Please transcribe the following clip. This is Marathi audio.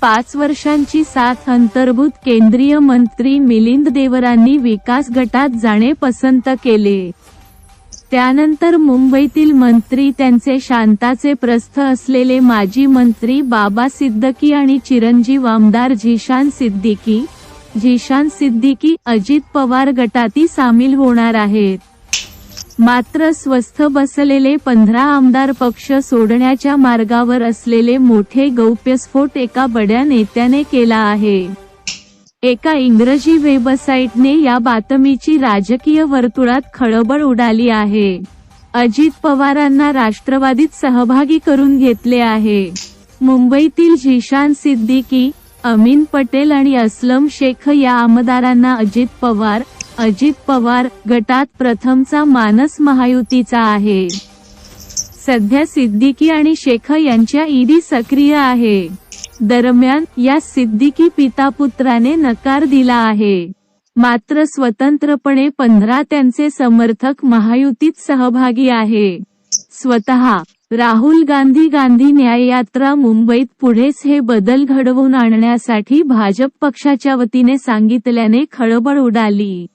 पाच वर्षांची साथ अंतर्भूत केंद्रीय मंत्री मिलिंद देवरांनी विकास गटात जाणे पसंत केले. त्यानंतर मुंबईतील मंत्री त्यांचे शांताचे प्रस्थ असलेले माजी मंत्री बाबा सिद्दकी आणि चिरंजीव आमदार झिशान सिद्दीकी झिशान सिद्दीकी अजित पवार गटाती सामील होणार आहेत. मात्र स्वस्थ बसलेले पंधरा आमदार पक्ष सोडण्याच्या मार्गावर असलेले मोठे गौप्यस्फोट एका बड्या नेत्याने केला आहे. एका इंग्रजी वेबसाईटने या बातमीची राजकीय वर्तुळात खळबळ उडाली आहे. अजित पवारांना राष्ट्रवादीत सहभागी करून घेतले आहे. मुंबईतील झिशान सिद्दीकी अमीन पटेल आणि असलम शेख या आमदारांना अजित पवार अजित पवार गटात प्रथमचा मानस महायुतीचा आहे. सध्या सिद्दीकी आणि शेख यांच्या ईडी सक्रिय आहे. दरम्यान या सिद्दीकी पितापुत्राने नकार दिला आहे. मात्र स्वतंत्रपणे पंधरा त्यांचे समर्थक महायुतीत सहभागी आहे. स्वतः राहुल गांधी गांधी न्याययात्रा मुंबईत पुढेच हे बदल घडवून आणण्यासाठी भाजप पक्षाच्या वतीने सांगितल्याने खळबळ उडाली.